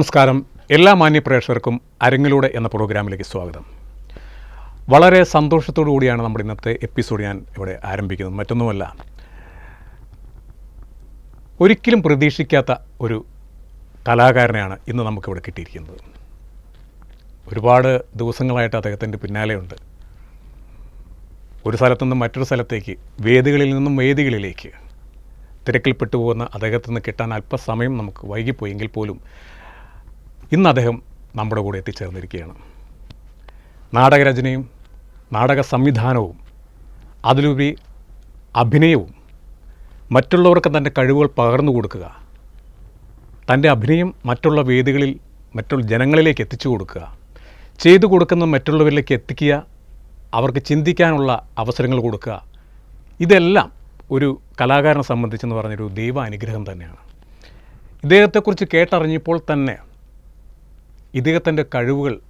നമസ്കാരം. എല്ലാ മാന്യപ്രേക്ഷകർക്കും അരങ്ങിലൂടെ എന്ന പ്രോഗ്രാമിലേക്ക് സ്വാഗതം. വളരെ സന്തോഷത്തോടു കൂടിയാണ് നമ്മുടെ ഇന്നത്തെ എപ്പിസോഡ് ഞാൻ ഇവിടെ ആരംഭിക്കുന്നത്. മറ്റൊന്നുമല്ല ഒരിക്കലും പ്രതീക്ഷിക്കാത്ത ഒരു കലാകാരനെയാണ് ഇന്ന് നമുക്കിവിടെ കിട്ടിയിരിക്കുന്നത്. ഒരുപാട് ദിവസങ്ങളായിട്ട് അദ്ദേഹത്തിന്റെ പിന്നാലെയുണ്ട്. ഒരു സ്ഥലത്തു നിന്നും മറ്റൊരു സ്ഥലത്തേക്ക് വേദികളിൽ നിന്നും വേദികളിലേക്ക് തിരക്കിൽപ്പെട്ടു പോകുന്ന അദ്ദേഹത്തിൽ നിന്ന് കിട്ടാൻ അല്പസമയം നമുക്ക് വൈകിപ്പോയെങ്കിൽ പോലും ഇന്ന് അദ്ദേഹം നമ്മുടെ കൂടെ എത്തിച്ചേർന്നിരിക്കുകയാണ്. നാടകരചനയും നാടക സംവിധാനവും അതിലുപരി അഭിനയവും മറ്റുള്ളവർക്ക് തന്റെ കഴിവുകൾ പകർന്നു കൊടുക്കുക തന്റെ അഭിനയം മറ്റുള്ള വേദികളിൽ മറ്റുള്ള ജനങ്ങളിലേക്ക് എത്തിച്ചു കൊടുക്കുക ചെയ്തു കൊടുക്കുന്ന മറ്റുള്ളവരിലേക്ക് എത്തിക്കുക അവർക്ക് ചിന്തിക്കാനുള്ള അവസരങ്ങൾ കൊടുക്കുക ഇതെല്ലാം ഒരു കലാകാരനെ സംബന്ധിച്ചെന്ന് പറഞ്ഞൊരു ദൈവ അനുഗ്രഹം തന്നെയാണ്. ഇദ്ദേഹത്തെക്കുറിച്ച് കേട്ടറിഞ്ഞപ്പോൾ തന്നെ ഇദ്ദേഹത്തിന്റെ കഴിവുകൾ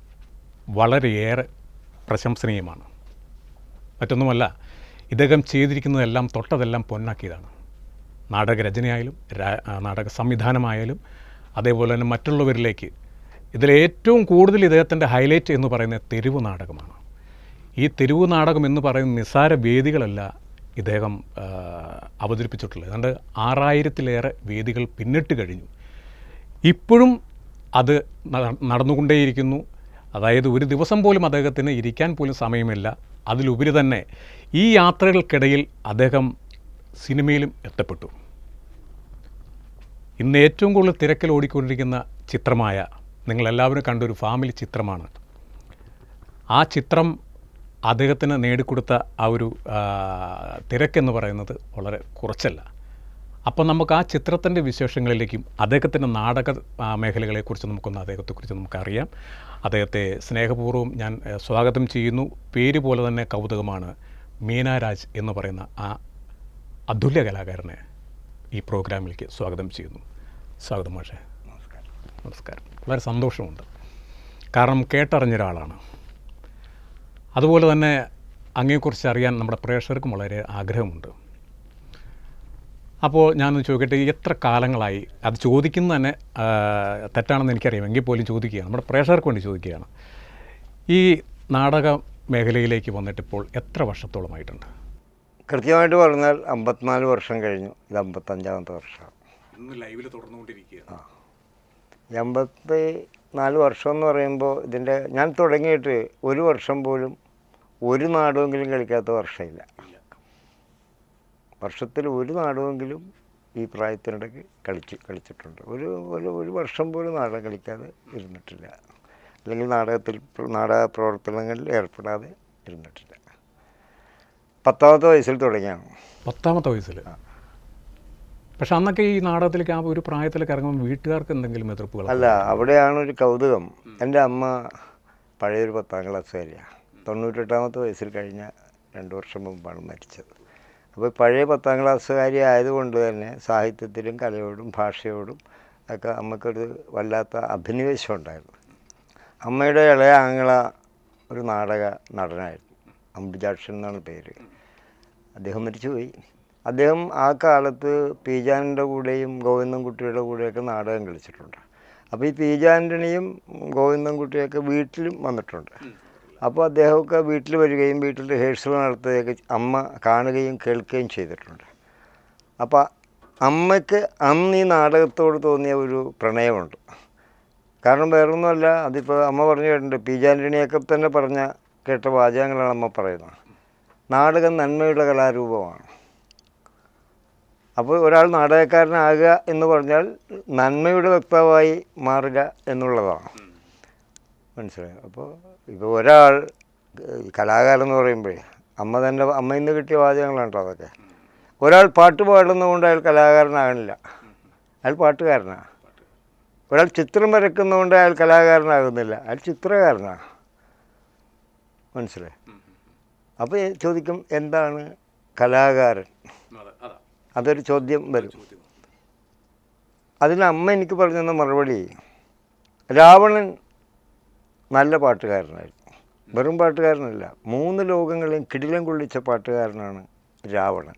വളരെയേറെ പ്രശംസനീയമാണ്. മറ്റൊന്നുമല്ല ഇദ്ദേഹം ചെയ്തിരിക്കുന്നതെല്ലാം തൊട്ടതെല്ലാം പൊന്നാക്കിയതാണ്. നാടകരചനയായാലും നാടക സംവിധാനമായാലും അതേപോലെ തന്നെ മറ്റുള്ളവരിലേക്ക്. ഇതിലേറ്റവും കൂടുതൽ ഇദ്ദേഹത്തിന്റെ ഹൈലൈറ്റ് എന്ന് പറയുന്ന തെരുവ് നാടകമാണ്. ഈ തെരുവ് നാടകം എന്ന് പറയുന്ന നിസാര വേദികളല്ല ഇദ്ദേഹം അവതരിപ്പിച്ചിട്ടുള്ളത്. ഏതാണ്ട് ആറായിരത്തിലേറെ വേദികൾ പിന്നിട്ട് കഴിഞ്ഞു. ഇപ്പോഴും അത് നടന്നുകൊണ്ടേയിരിക്കുന്നു. അതായത് ഒരു ദിവസം പോലും അദ്ദേഹത്തിന് ഇരിക്കാൻ പോലും സമയമില്ല. അതിലുപരി തന്നെ ഈ യാത്രകൾക്കിടയിൽ അദ്ദേഹം സിനിമയിലും എത്തപ്പെട്ടു. ഇന്ന് ഏറ്റവും കൂടുതൽ തിരക്കിൽ ഓടിക്കൊണ്ടിരിക്കുന്ന ചിത്രമായ നിങ്ങളെല്ലാവരും കണ്ടൊരു ഫാമിലി ചിത്രമാണ്. ആ ചിത്രം അദ്ദേഹത്തിന് നേടിക്കൊടുത്ത ആ ഒരു തിരക്കെന്ന് പറയുന്നത് വളരെ കുറച്ചല്ല. അപ്പോൾ നമുക്ക് ആ ചിത്രത്തിന്റെ വിശേഷങ്ങളിലേക്കും അദ്ദേഹത്തിന്റെ നാടക മേഖലകളെക്കുറിച്ച് നമുക്കൊന്ന് അദ്ദേഹത്തെക്കുറിച്ച് നമുക്കറിയാം. അദ്ദേഹത്തെ സ്നേഹപൂർവം ഞാൻ സ്വാഗതം ചെയ്യുന്നു. പേര് പോലെ തന്നെ കൗതുകമാണ് മീനാരാജ് എന്ന് പറയുന്ന ആ അതുല്യ കലാകാരനെ ഈ പ്രോഗ്രാമിലേക്ക് സ്വാഗതം ചെയ്യുന്നു. സ്വാഗതം മാഷേ. നമസ്കാരം. വളരെ സന്തോഷമുണ്ട്. കാരണം കേട്ടറിഞ്ഞ ഒരാളാണ് അതുപോലെ തന്നെ അങ്ങയെക്കുറിച്ച് അറിയാൻ നമ്മുടെ പ്രേക്ഷകർക്കും വളരെ ആഗ്രഹമുണ്ട്. അപ്പോൾ ഞാനൊന്ന് ചോദിക്കട്ടെ എത്ര കാലങ്ങളായി? അത് ചോദിക്കുന്നത് തന്നെ തെറ്റാണെന്ന് എനിക്കറിയാം. എങ്കിൽ പോലും ചോദിക്കുകയാണ്. നമ്മുടെ പ്രേക്ഷകർക്ക് വേണ്ടി ചോദിക്കുകയാണ്. ഈ നാടക മേഖലയിലേക്ക് വന്നിട്ടിപ്പോൾ എത്ര വർഷത്തോളമായിട്ടുണ്ട്? കൃത്യമായിട്ട് പറഞ്ഞാൽ അമ്പത്തിനാല് വർഷം കഴിഞ്ഞു. ഇത് അമ്പത്തഞ്ചാമത്തെ വർഷമാണ് ലൈവിൽ തുടർന്നുകൊണ്ടിരിക്കുകയാണ്. എൺപത്തി അമ്പത്തി നാല് വർഷം എന്ന് പറയുമ്പോൾ ഇതിന്റെ ഞാൻ തുടങ്ങിയിട്ട് ഒരു വർഷം പോലും ഒരു നാടകമെങ്കിലും കളിക്കാത്ത വർഷമില്ല. വർഷത്തിൽ ഒരു നാടകമെങ്കിലും ഈ പ്രായത്തിനിടയ്ക്ക് കളിച്ച് കളിച്ചിട്ടുണ്ട്. ഒരു ഒരു ഒരു വർഷം പോലും നാടകം കളിക്കാതെ ഇരുന്നിട്ടില്ല. അല്ലെങ്കിൽ നാടകത്തിൽ നാടക പ്രവർത്തനങ്ങളിൽ ഏർപ്പെടാതെ ഇരുന്നിട്ടില്ല. പത്താമത്തെ വയസ്സിൽ തുടങ്ങിയാണ്. പത്താമത്തെ വയസ്സിൽ. പക്ഷെ അന്നൊക്കെ ഈ നാടകത്തിലേക്ക് ആ ഒരു പ്രായത്തിലേക്ക് ഇറങ്ങുമ്പോൾ വീട്ടുകാർക്ക് എന്തെങ്കിലും എതിർപ്പുകൾ അല്ല അവിടെയാണ് ഒരു കൗതുകം. എന്റെ അമ്മ പഴയൊരു പത്താം ക്ലാസ്സുകാരിയാണ്. തൊണ്ണൂറ്റെട്ടാമത്തെ വയസ്സിൽ കഴിഞ്ഞ രണ്ട് വർഷം മുമ്പാണ് മരിച്ചത്. അപ്പോൾ പഴയ പത്താം ക്ലാസ്സുകാരി ആയതുകൊണ്ട് തന്നെ സാഹിത്യത്തിലും കലയോടും ഭാഷയോടും ഒക്കെ നമുക്കൊരു വല്ലാത്ത അഭിനിവേശം ഉണ്ടായിരുന്നു. അമ്മയുടെ ഇളയ ആങ്ങള ഒരു നാടക നടനായിരുന്നു അംബുജാക്ഷൻ എന്നാണ് പേര്. അദ്ദേഹം മരിച്ചുപോയി. അദ്ദേഹം ആ കാലത്ത് പീജാനിന്റെ കൂടെയും ഗോവിന്ദൻകുട്ടിയുടെ കൂടെയൊക്കെ നാടകം കളിച്ചിട്ടുണ്ട്. അപ്പോൾ ഈ പീജാന്റണിയും ഗോവിന്ദൻകുട്ടിയൊക്കെ വീട്ടിലും വന്നിട്ടുണ്ട്. അപ്പോൾ അദ്ദേഹമൊക്കെ വീട്ടിൽ വരികയും വീട്ടിൽ റിഹേഴ്സൽ നടത്തുകയൊക്കെ അമ്മ കാണുകയും കേൾക്കുകയും ചെയ്തിട്ടുണ്ട്. അപ്പോൾ അമ്മയ്ക്ക് അന്ന് ഈ നാടകത്തോട് തോന്നിയ ഒരു പ്രണയമുണ്ട്. കാരണം വേറൊന്നുമല്ല അതിപ്പോൾ അമ്മ പറഞ്ഞു കേട്ടിട്ടുണ്ട് പി ജാന്റണിയൊക്കെ തന്നെ പറഞ്ഞ കേട്ട വാചകങ്ങളാണ് അമ്മ പറയുന്നത്. നാടകം നന്മയുടെ കലാരൂപമാണ്. അപ്പോൾ ഒരാൾ നാടകക്കാരനാകുക എന്ന് പറഞ്ഞാൽ നന്മയുടെ വക്താവായി മാറുക എന്നുള്ളതാണ്. മനസ്സിലായോ. അപ്പോൾ ഇപ്പോൾ ഒരാൾ കലാകാരൻ എന്ന് പറയുമ്പോഴേ അമ്മ തന്നെ അമ്മയിൽ നിന്ന് കിട്ടിയ വാചകങ്ങളാണ് കേട്ടോ അതൊക്കെ. ഒരാൾ പാട്ട് പാടുന്നതുകൊണ്ട് അയാൾ കലാകാരനാകണില്ല. അയാൾ പാട്ടുകാരനാണ് ഒരാൾ ചിത്രം വരയ്ക്കുന്നതുകൊണ്ട് അയാൾ കലാകാരനാകുന്നില്ല. അയാൾ ചിത്രകാരനാണ് മനസ്സിലായി? അപ്പോൾ ചോദിക്കും എന്താണ് കലാകാരൻ? അതൊരു ചോദ്യം വരും. അതിന് അമ്മ എനിക്ക് പറഞ്ഞു തന്ന മറുപടി രാവണൻ നല്ല പാട്ടുകാരനായിരുന്നു. വെറും പാട്ടുകാരനല്ല മൂന്ന് ലോകങ്ങളെയും കിടിലം കൊള്ളിച്ച പാട്ടുകാരനാണ് രാവണൻ.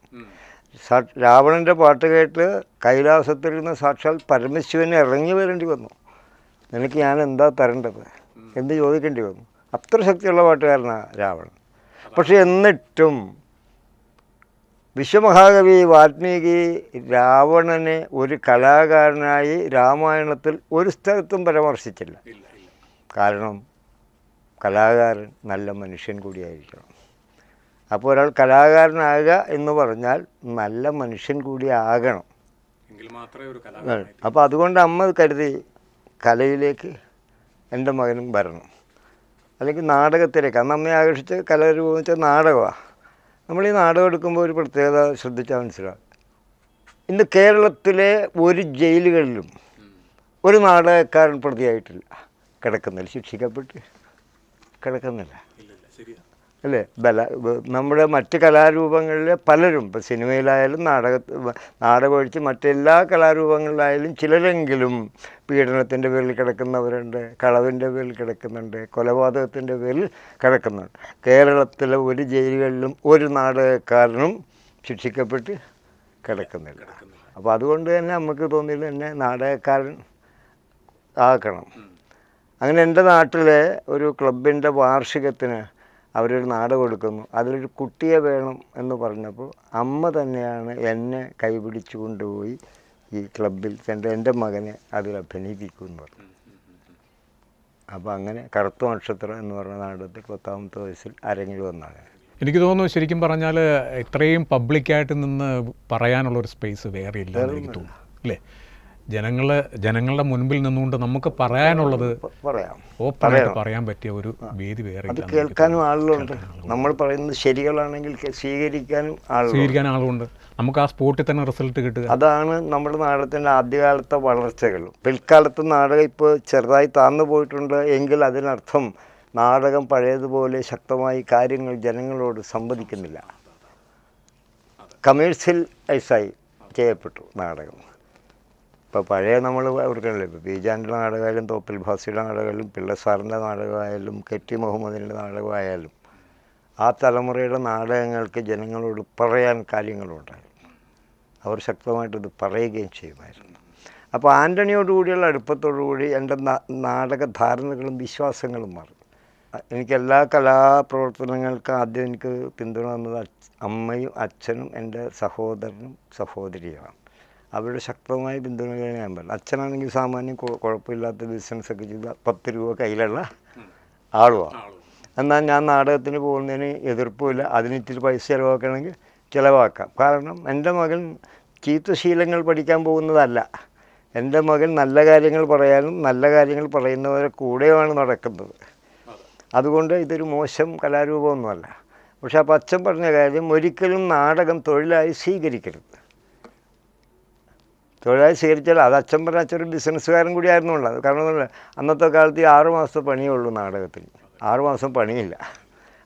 രാവണന്റെ പാട്ട് കേട്ട് കൈലാസത്തിൽ നിന്ന് സാക്ഷാൽ പരമശിവനെ ഇറങ്ങി വരേണ്ടി വന്നു. നിനക്ക് ഞാൻ എന്താ തരേണ്ടത്? എന്ന് ചോദിക്കേണ്ടി വന്നു. അത്ര ശക്തിയുള്ള പാട്ടുകാരനാണ് രാവണൻ. പക്ഷെ എന്നിട്ടും വിശ്വമഹാകവി വാൽമീകി രാവണനെ ഒരു കലാകാരനായി രാമായണത്തിൽ ഒരു സ്ഥലത്തും പരാമർശിച്ചില്ല. കാരണം കലാകാരൻ നല്ല മനുഷ്യൻ കൂടിയായിരിക്കണം. അപ്പോൾ ഒരാൾ കലാകാരനാകുക എന്ന് പറഞ്ഞാൽ നല്ല മനുഷ്യൻ കൂടി ആകണം. എങ്കിൽ മാത്രമേ ഒരു അപ്പോൾ അതുകൊണ്ട് അമ്മ കരുതി കലയിലേക്ക് എന്റെ മകനും വരണം. അല്ലെങ്കിൽ നാടകത്തിലേക്ക്. അന്ന് അമ്മയെ ആകർഷിച്ച് കലാരൂപം വെച്ചാൽ നാടകമാണ്. നമ്മൾ ഈ നാടകം എടുക്കുമ്പോൾ ഒരു പ്രത്യേകത ശ്രദ്ധിച്ചാൽ മനസ്സിലാവും. ഇന്ന് കേരളത്തിലെ ഒരു ജയിലുകളിലും ഒരു നാടകക്കാരൻ പ്രതിയായിട്ടില്ല. കിടക്കുന്നില്ല. ശിക്ഷിക്കപ്പെട്ട് കിടക്കുന്നില്ല. അല്ലേ? ബല നമ്മുടെ മറ്റ് കലാരൂപങ്ങളിൽ പലരും ഇപ്പോൾ സിനിമയിലായാലും നാടക നാടകം ഒഴിച്ച് മറ്റെല്ലാ കലാരൂപങ്ങളിലായാലും ചിലരെങ്കിലും പീഡനത്തിന്റെ പേരിൽ കിടക്കുന്നവരുണ്ട് കളവിന്റെ പേരിൽ കിടക്കുന്നുണ്ട് കൊലപാതകത്തിന്റെ പേരിൽ കിടക്കുന്നുണ്ട്. കേരളത്തിലെ ഒരു ജയിലുകളിലും ഒരു നാടകക്കാരനും ശിക്ഷിക്കപ്പെട്ട് കിടക്കുന്നില്ല. അപ്പോൾ അതുകൊണ്ട് തന്നെ നമുക്ക് തോന്നിയത് തന്നെ നാടകക്കാരൻ ആക്കണം അങ്ങനെ എന്റെ നാട്ടിലെ ഒരു ക്ലബിന്റെ വാർഷികത്തിന് അവരൊരു നാട് കൊടുക്കുന്നു. അതിലൊരു കുട്ടിയെ വേണം എന്ന് പറഞ്ഞപ്പോൾ അമ്മ തന്നെയാണ് എന്നെ കൈപിടിച്ചു കൊണ്ടുപോയി ഈ ക്ലബിൽ എന്റെ എന്റെ മകനെ അതിൽ അഭിനയിപ്പിക്കുമെന്ന് പറഞ്ഞു അപ്പോൾ അങ്ങനെ കറുത്ത നക്ഷത്രം എന്ന് പറഞ്ഞ നാടകത്തിൽ പത്താമത്തെ വയസ്സിൽ അരങ്ങിൽ വന്നാണ് എനിക്ക് തോന്നുന്നു ശരിക്കും പറഞ്ഞാൽ ഇത്രയും പബ്ലിക്കായിട്ട് നിന്ന് പറയാനുള്ള ഒരു സ്പേസ് വേറെ ഇല്ല എന്ന് എനിക്ക് തോന്നുന്നു. അല്ലേ? ജനങ്ങൾ ജനങ്ങളുടെ മുൻപിൽ നിന്നുകൊണ്ട് നമുക്ക് പറയാനുള്ളത് പറയാം. ഓപ്പണായിട്ട് പറയാൻ പറ്റിയ ഒരു വേദി വേറെ അത് കേൾക്കാനും ആളുകളുണ്ട്. നമ്മൾ പറയുന്നത് ശരികളാണെങ്കിൽ സ്വീകരിക്കാനും സ്വീകരിക്കാൻ ആളുകളുണ്ട്. നമുക്ക് ആ സ്പോട്ടിൽ തന്നെ റിസൾട്ട് കിട്ടുക. അതാണ് നമ്മുടെ നാടകത്തിന്റെ ആദ്യകാലത്തെ വളർച്ചകൾ. പിൽക്കാലത്ത് നാടകം ഇപ്പോൾ ചെറുതായി താന്നു പോയിട്ടുണ്ട് എങ്കിൽ അതിനർത്ഥം നാടകം പഴയതുപോലെ ശക്തമായി കാര്യങ്ങൾ ജനങ്ങളോട് സംവദിക്കുന്നില്ല. കമേഴ്സ്യൽ ഐസായി ചെയ്യപ്പെട്ടു നാടകം. ഇപ്പോൾ പഴയ നമ്മൾ അവർക്കല്ലേ ഇപ്പോൾ പി ജാന്റെ നാടകമായാലും തോപ്പിൽ ഭാസിയുടെ നാടകമായാലും പിള്ളസാറിന്റെ നാടകമായാലും കെ ടി മുഹമ്മദിന്റെ നാടകമായാലും ആ തലമുറയുടെ നാടകങ്ങൾക്ക് ജനങ്ങളോട് പറയാൻ കാര്യങ്ങളുണ്ടായിരുന്നു അവർ ശക്തമായിട്ടത് പറയുകയും ചെയ്യുമായിരുന്നു. അപ്പോൾ ആന്റണിയോടുകൂടിയുള്ള അടുപ്പത്തോടുകൂടി എന്റെ നാടക ധാരണകളും വിശ്വാസങ്ങളും മാറി. എനിക്ക് എല്ലാ കലാപ്രവർത്തനങ്ങൾക്കും ആദ്യം എനിക്ക് പിന്തുണ തന്നത് അമ്മയും അച്ഛനും എന്റെ സഹോദരനും സഹോദരിയുമാണ്. അവരുടെ ശക്തമായ പിന്തുണയാണ് ഞാൻ പറഞ്ഞത് അച്ഛനാണെങ്കിൽ സാമാന്യം കുഴപ്പമില്ലാത്ത ബിസിനസ്സൊക്കെ ചെയ്ത പത്ത് രൂപ കയ്യിലുള്ള ആളുമാണ് എന്നാൽ ഞാൻ നാടകത്തിന് പോകുന്നതിന് എതിർപ്പില്ല അതിന് ഇത്തിരി പൈസ ചിലവാക്കണമെങ്കിൽ ചിലവാക്കാം. കാരണം എന്റെ മകൻ ചീത്ത ശീലങ്ങൾ പഠിക്കാൻ പോകുന്നതല്ല. എന്റെ മകൻ നല്ല കാര്യങ്ങൾ പറയാനും നല്ല കാര്യങ്ങൾ പറയുന്നവരെ കൂടെയാണ് നടക്കുന്നത്. അതുകൊണ്ട് ഇതൊരു മോശം കലാരൂപമൊന്നുമല്ല. പക്ഷെ അപ്പം അച്ഛൻ പറഞ്ഞ കാര്യം ഒരിക്കലും നാടകം തൊഴിലായി സ്വീകരിക്കരുത്. തൊഴിലായി സ്വീകരിച്ചാൽ അത് അച്ഛൻ പറഞ്ഞ അച്ഛൻ ഒരു ബിസിനസ്സുകാരൻ കൂടിയായിരുന്നു ഉള്ളത്. കാരണം അന്നത്തെ കാലത്ത് ഈ ആറു മാസത്തെ പണിയേ ഉള്ളൂ നാടകത്തിൽ. ആറ് മാസം പണിയില്ല.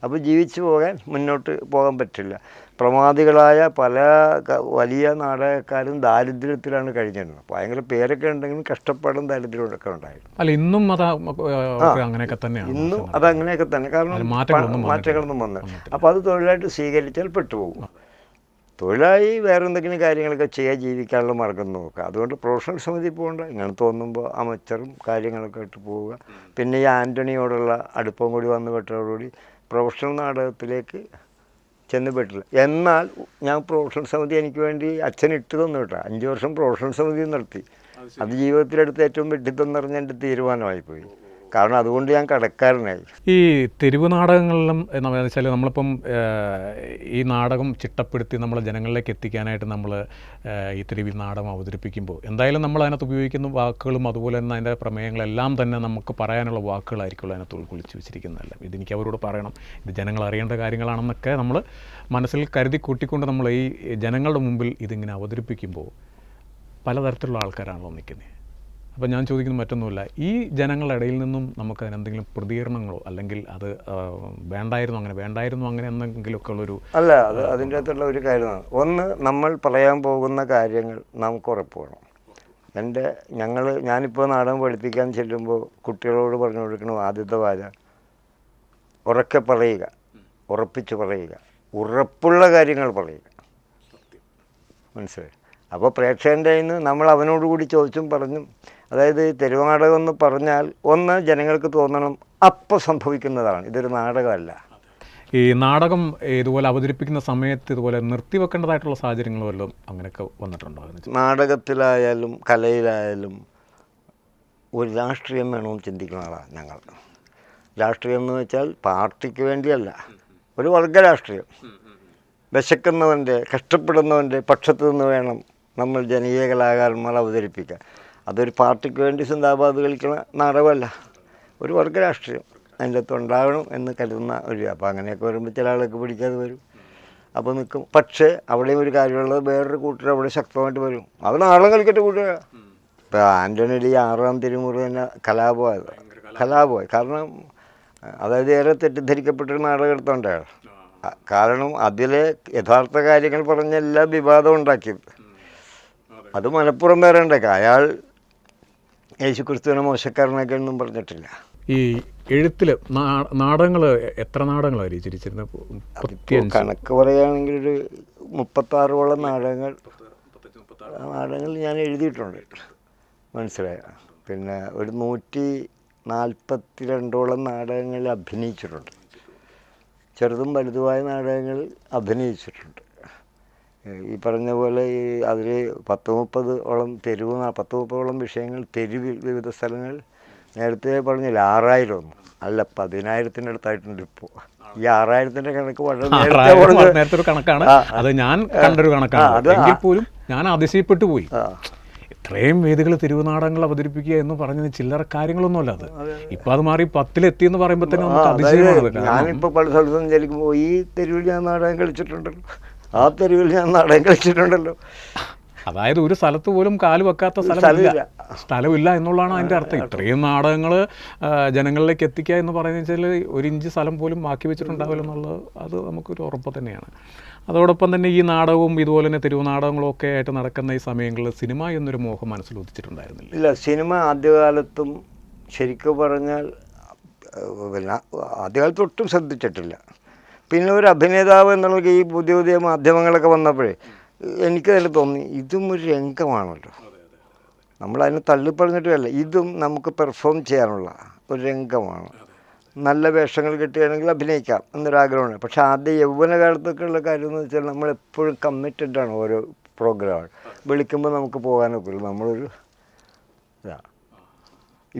അപ്പോൾ ജീവിച്ചു പോകാൻ മുന്നോട്ട് പോകാൻ പറ്റില്ല. പ്രമാദികളായ പല വലിയ നാടകക്കാരും ദാരിദ്ര്യത്തിലാണ് കഴിഞ്ഞിരുന്നത്. ഭയങ്കര പേരൊക്കെ ഉണ്ടെങ്കിലും കഷ്ടപ്പാടും ദാരിദ്ര്യവും ഒക്കെ ഉണ്ടായിരുന്നു. അല്ല ഇന്നും അത് അങ്ങനെയൊക്കെ തന്നെയാണ്. ഇന്നും അതങ്ങനെയൊക്കെ തന്നെ. കാരണം മാറ്റങ്ങളൊന്നും വന്നു അപ്പോൾ അത് തൊഴിലായിട്ട് സ്വീകരിച്ചാൽ പെട്ടുപോകും. തൊഴിലായി വേറെ എന്തെങ്കിലും കാര്യങ്ങളൊക്കെ ചെയ്യാൻ ജീവിക്കാനുള്ള മാർഗം നോക്കുക. അതുകൊണ്ട് പ്രൊഫഷണൽ സമിതി പോകണ്ട. ഇങ്ങനെ തോന്നുമ്പോൾ അമച്ചറും കാര്യങ്ങളൊക്കെ ഇട്ട് പോവുക. പിന്നെ ഈ ആന്റണിയോടുള്ള അടുപ്പം കൂടി വന്നു പെട്ടതോടുകൂടി പ്രൊഫഷണൽ നാടകത്തിലേക്ക് ചെന്ന് പെട്ടില്ല. എന്നാൽ ഞാൻ പ്രൊഫഷണൽ സമിതി എനിക്ക് വേണ്ടി അച്ഛൻ ഇട്ട് തന്നു കേട്ടോ. അഞ്ച് വർഷം പ്രൊഫഷണൽ സമിതി നടത്തി അത് ജീവിതത്തിലെടുത്ത് ഏറ്റവും വെട്ടിത്തെന്ന് പറഞ്ഞ എന്റെ തീരുമാനമായി പോയി കാരണം അതുകൊണ്ട് ഞാൻ കടക്കാരനായി. ഈ തെരുവ് നാടകങ്ങളിലും എന്ന് വെച്ചാൽ നമ്മളിപ്പം ഈ നാടകം ചിട്ടപ്പെടുത്തി നമ്മളെ ജനങ്ങളിലേക്ക് എത്തിക്കാനായിട്ട് നമ്മൾ ഈ തെരുവിൽ നാടകം അവതരിപ്പിക്കുമ്പോൾ എന്തായാലും നമ്മൾ അതിനകത്ത് ഉപയോഗിക്കുന്ന വാക്കുകളും അതുപോലെ തന്നെ അതിന്റെ പ്രമേയങ്ങളെല്ലാം തന്നെ നമുക്ക് പറയാനുള്ള വാക്കുകളായിരിക്കുമല്ലോ അതിനകത്ത് ഉൾക്കൊള്ളിച്ച് വെച്ചിരിക്കുന്നതല്ല. ഇതെനിക്ക് അവരോട് പറയണം. ഇത് ജനങ്ങൾ അറിയേണ്ട കാര്യങ്ങളാണെന്നൊക്കെ നമ്മൾ മനസ്സിൽ കരുതി കൂട്ടിക്കൊണ്ട് നമ്മൾ ഈ ജനങ്ങളുടെ മുമ്പിൽ ഇതിങ്ങനെ അവതരിപ്പിക്കുമ്പോൾ പലതരത്തിലുള്ള ആൾക്കാരാണല്ലോ നിൽക്കുന്നത്. അപ്പോൾ ഞാൻ ചോദിക്കുന്നത് മറ്റൊന്നുമില്ല. ഈ ജനങ്ങളുടെ ഇടയിൽ നിന്നും നമുക്ക് അതിനെന്തെങ്കിലും പ്രതികരണങ്ങളോ അല്ലെങ്കിൽ അത് വേണ്ടായിരുന്നു അങ്ങനെ വേണ്ടായിരുന്നു അങ്ങനെ എന്തെങ്കിലുമൊക്കെ ഉള്ളൊരു അല്ല അത് അതിന്റെ അകത്തുള്ള ഒരു കാര്യമാണ്. ഒന്ന് നമ്മൾ പറയാൻ പോകുന്ന കാര്യങ്ങൾ നമുക്ക് ഉറപ്പ് വേണം. എന്റെ ഞങ്ങൾ ഞാനിപ്പോൾ നാടകം പഠിപ്പിക്കാൻ ചെല്ലുമ്പോൾ കുട്ടികളോട് പറഞ്ഞു കൊടുക്കണം ആദ്യത്തെ വാര ഉറക്കെ പറയുക ഉറപ്പിച്ച് പറയുക ഉറപ്പുള്ള കാര്യങ്ങൾ പറയുക. മനസ്സിലായി? അപ്പോൾ പ്രേക്ഷകന്റെ നിന്ന് നമ്മൾ അവനോടുകൂടി ചോദിച്ചും പറഞ്ഞും അതായത് തെരുവുനാടകം എന്ന് പറഞ്ഞാൽ ഒന്ന് ജനങ്ങൾക്ക് തോന്നണം അപ്പം സംഭവിക്കുന്നതാണ്. ഇതൊരു നാടകമല്ല. ഈ നാടകം ഇതുപോലെ അവതരിപ്പിക്കുന്ന സമയത്ത് ഇതുപോലെ നിർത്തിവെക്കേണ്ടതായിട്ടുള്ള സാഹചര്യങ്ങൾ വല്ലതും അങ്ങനെയൊക്കെ വന്നിട്ടുണ്ടോ നാടകത്തിലായാലും കലയിലായാലും ഒരു രാഷ്ട്രീയം വേണമെന്ന് ചിന്തിക്കുന്ന ആളാണ് ഞങ്ങൾ. രാഷ്ട്രീയം എന്ന് വെച്ചാൽ പാർട്ടിക്ക് വേണ്ടിയല്ല ഒരു വർഗ രാഷ്ട്രീയം. വിശക്കുന്നവന്റെ കഷ്ടപ്പെടുന്നവന്റെ പക്ഷത്തു നിന്ന് വേണം നമ്മൾ ജനകീയ കലാകാരന്മാർ അവതരിപ്പിക്കാൻ. അതൊരു പാർട്ടിക്ക് വേണ്ടി സിന്ദാബാദ് കളിക്കുന്ന നാടകമല്ല. ഒരു വർഗ രാഷ്ട്രീയം അതിന്റെ അകത്ത് ഉണ്ടാകണം എന്ന് കരുതുന്ന ഒരു അപ്പോൾ അങ്ങനെയൊക്കെ വരുമ്പോൾ ചില ആളൊക്കെ പിടിക്കാതെ വരും. അപ്പോൾ നിൽക്കും പക്ഷേ അവിടെയും ഒരു കാര്യമുള്ളത് വേറൊരു കൂട്ടർ അവിടെ ശക്തമായിട്ട് വരും. അത് നാളെ കളിക്കട്ടെ കൂട്ടുക. ഇപ്പോൾ ആന്റണിയുടെ ഈ ആറാം തിരുമുറി തന്നെ കലാപമായത്. കലാപമായി. കാരണം അതായത് ഏറെ തെറ്റിദ്ധരിക്കപ്പെട്ടൊരു നാടകം എടുത്തോണ്ട് കാരണം അതിലെ യഥാർത്ഥ കാര്യങ്ങൾ പറഞ്ഞ വിവാദം ഉണ്ടാക്കിയത്. അത് മലപ്പുറം വേറെ ഉണ്ടാക്കി. അയാൾ യേശുക്രിസ്തുവിനെ മോശക്കാരനൊക്കെ ഒന്നും പറഞ്ഞിട്ടില്ല. ഈ എഴുത്തിൽ നാടകങ്ങൾ എത്ര നാടകങ്ങളാണ് ചിരിച്ചിരുന്ന? കണക്ക് പറയുകയാണെങ്കിൽ ഒരു മുപ്പത്താറോളം നാടകങ്ങൾ നാടകങ്ങൾ ഞാൻ എഴുതിയിട്ടുണ്ട്. മനസ്സിലായ? പിന്നെ ഒരു നൂറ്റി നാൽപ്പത്തി രണ്ടോളം നാടകങ്ങളിൽ അഭിനയിച്ചിട്ടുണ്ട്. ചെറുതും വലുതുമായ നാടകങ്ങളിൽ അഭിനയിച്ചിട്ടുണ്ട്. ഈ പറഞ്ഞ പോലെ ഈ അതിൽ പത്ത് മുപ്പത് ഓളം തെരുവ് പത്ത് മുപ്പതോളം വിഷയങ്ങൾ തെരുവിൽ വിവിധ സ്ഥലങ്ങൾ. നേരത്തെ പറഞ്ഞില്ല ആറായിരം ഒന്നും. അല്ല പതിനായിരത്തിന്റെ അടുത്തായിട്ടുണ്ട് ഇപ്പോൾ ഈ ആറായിരത്തിന്റെ കണക്ക് വളരെ നേരത്തെ ഒരു കണക്കാണ്. അത് ഞാൻ കണ്ടൊരു കണക്കാണ്. എങ്കിൽ പോലും ഞാൻ അതിശയപ്പെട്ടു പോയി. ഇത്രയും വേദികൾ തിരുവനാടങ്ങൾ അവതരിപ്പിക്കുക എന്ന് പറഞ്ഞത് ചില്ലറ കാര്യങ്ങളൊന്നുമല്ല അത്. ഇപ്പൊ അത് മാറി പത്തിലെത്തി എന്ന് പറയുമ്പോൾ തന്നെ ഞാനിപ്പോ നമുക്ക് അതായത് അതിശയമാണ് കാരണം ഞാനിപ്പോൾ പല സ്ഥലത്തും ചലിക്കുമ്പോൾ ഈ തെരുവിൽ ഞാൻ നാടകം കളിച്ചിട്ടുണ്ടല്ലോ. ആ തെരുവിൽ ഞാൻ നാടകം കളിച്ചിട്ടുണ്ടല്ലോ. അതായത് ഒരു സ്ഥലത്ത് പോലും കാൽ വെക്കാത്ത സ്ഥലമില്ല. സ്ഥലമില്ല. എന്നുള്ളതാണ് അതിന്റെ അർത്ഥം. ഇത്രയും നാടകങ്ങൾ ജനങ്ങളിലേക്ക് എത്തിക്കുക എന്ന് പറയുന്നത് വെച്ചാൽ ഒരു ഇഞ്ച് സ്ഥലം പോലും ബാക്കി വെച്ചിട്ടുണ്ടാവില്ല എന്നുള്ളത് അത് നമുക്കൊരു ഉറപ്പ് തന്നെയാണ്. അതോടൊപ്പം തന്നെ ഈ നാടകവും ഇതുപോലെ തന്നെ തെരുവ് നാടകങ്ങളും ഒക്കെ ആയിട്ട് നടക്കുന്ന ഈ സമയങ്ങളിൽ സിനിമ എന്നൊരു മോഹം മനസ്സിൽ ഉദിച്ചിട്ടുണ്ടായിരുന്നില്ല ഇല്ല സിനിമ ആദ്യകാലത്തും ശരിക്കും പറഞ്ഞാൽ ആദ്യകാലത്തൊട്ടും പിന്നെ ആദ്യകാലത്ത് ഒട്ടും ശ്രദ്ധിച്ചിട്ടില്ല. പിന്നെ ഒരു അഭിനേതാവ് എന്നുള്ള ഈ പുതിയ പുതിയ മാധ്യമങ്ങളൊക്കെ വന്നപ്പോഴേ എനിക്ക് തന്നെ തോന്നി ഇതും ഒരു രംഗമാണല്ലോ. നമ്മൾ നമ്മളതിനെ തള്ളിപ്പറഞ്ഞിട്ടല്ല ഇതും നമുക്ക് പെർഫോം ചെയ്യാനുള്ള ഒരു രംഗമാണ്. നല്ല വേഷങ്ങൾ കിട്ടുകയാണെങ്കിൽ അഭിനയിക്കാം എന്നൊരാഗ്രഹമാണ് പക്ഷെ ആദ്യ യൗവനകാലത്തൊക്കെയുള്ള കാര്യം എന്ന് വെച്ചാൽ നമ്മൾ എപ്പോഴും കമ്മിറ്റഡ് ആണ് ഓരോ പ്രോഗ്രാം വിളിക്കുമ്പോൾ നമുക്ക് പോകാനൊക്കെ ഉള്ളൂ നമ്മളൊരു ഇതാണ്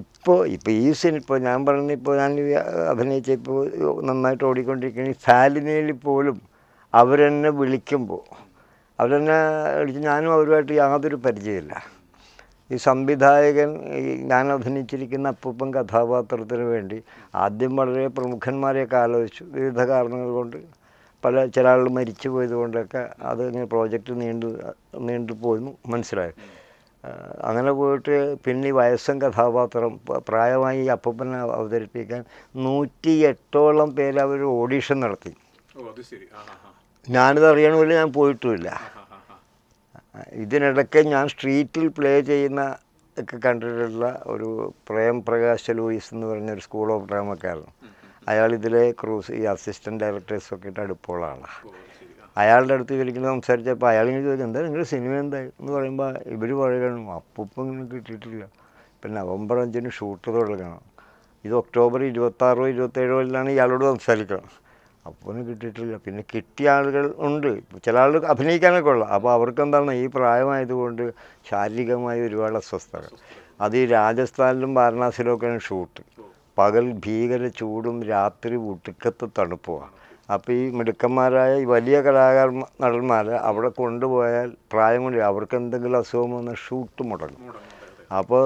ഇപ്പോൾ ഇപ്പോൾ ഈ സിനിമ ഇപ്പോൾ ഞാൻ പറഞ്ഞ ഇപ്പോൾ ഞാൻ അഭിനയിച്ച ഇപ്പോൾ നന്നായിട്ട് ഓടിക്കൊണ്ടിരിക്കുന്ന ഈ ഫാലിനയിൽ പോലും അവരെന്നെ വിളിക്കുമ്പോൾ അവരെന്നെ വിളിച്ച് ഞാനും അവരുമായിട്ട് യാതൊരു പരിചയമില്ല. ഈ സംവിധായകൻ ഈ ഞാൻ അഭിനയിച്ചിരിക്കുന്ന അപ്പൂപ്പൻ കഥാപാത്രത്തിന് വേണ്ടി ആദ്യം വളരെ പ്രമുഖന്മാരെയൊക്കെ ആലോചിച്ചു. വിവിധ കാരണങ്ങൾ കൊണ്ട് പല ചില ആളുകൾ മരിച്ചു പോയതുകൊണ്ടൊക്കെ അത് ഇങ്ങനെ പ്രോജക്റ്റ് നീണ്ടു നീണ്ടു പോയെന്ന് മനസ്സിലായി. അങ്ങനെ പോയിട്ട് പിന്നെ ഈ വയസ്സൻ കഥാപാത്രം പ്രായമായി അപ്പപ്പനെ അവതരിപ്പിക്കാൻ നൂറ്റി എട്ടോളം പേര് അവർ ഓഡീഷൻ നടത്തി. ഞാനിത് അറിയണമില്ല ഞാൻ പോയിട്ടുമില്ല. ഇതിനിടയ്ക്ക് ഞാൻ സ്ട്രീറ്റിൽ പ്ലേ ചെയ്യുന്ന ഒക്കെ കണ്ടിട്ടുള്ള ഒരു പ്രേം പ്രകാശ് ലൂയിസ് എന്ന് പറഞ്ഞ ഒരു സ്കൂൾ ഓഫ് ഡ്രാമക്കാരൻ. അയാൾ ഇതിലെ ക്രൂസ് ഈ അസിസ്റ്റന്റ് ഡയറക്ടേഴ്സൊക്കെ ആയിട്ട് അടുപ്പമുള്ള ആളാണ് അയാളുടെ അടുത്ത് ഇവരിങ്ങനെ സംസാരിച്ചപ്പോൾ അയാളിങ്ങനെ ചോദിക്കും എന്താ നിങ്ങളുടെ സിനിമ എന്തായി എന്ന് പറയുമ്പോൾ ഇവർ പറയുകയാണ് അപ്പം കിട്ടിയിട്ടില്ല. ഇപ്പം നവംബർ അഞ്ചിന് ഷൂട്ട് തുടങ്ങണം. ഇത് ഒക്ടോബർ ഇരുപത്താറോ ഇരുപത്തേഴോ എല്ലാം ഇയാളോട് സംസാരിക്കണം അപ്പോൾ കിട്ടിയിട്ടില്ല. പിന്നെ കിട്ടിയ ആളുകൾ ഉണ്ട്. ചില ആളുകൾ അഭിനയിക്കാനൊക്കെ ഉള്ള. അപ്പോൾ അവർക്ക് എന്താണ് ഈ പ്രായമായതുകൊണ്ട് ശാരീരികമായി ഒരുപാട് അസ്വസ്ഥത. അത് ഈ രാജസ്ഥാനിലും വാരണാസിയിലും ഒക്കെയാണ് ഷൂട്ട്. പകൽ ഭീകര ചൂടും രാത്രി ഒടുക്കത്തെ തണുപ്പുമാണ് അപ്പോൾ ഈ മിടുക്കന്മാരായ ഈ വലിയ കലാകാര നടന്മാർ അവിടെ കൊണ്ടുപോയാൽ പ്രായം കൊണ്ട് അവർക്ക് എന്തെങ്കിലും അസുഖം വന്നാൽ ഷൂട്ട് മുടങ്ങും. അപ്പോൾ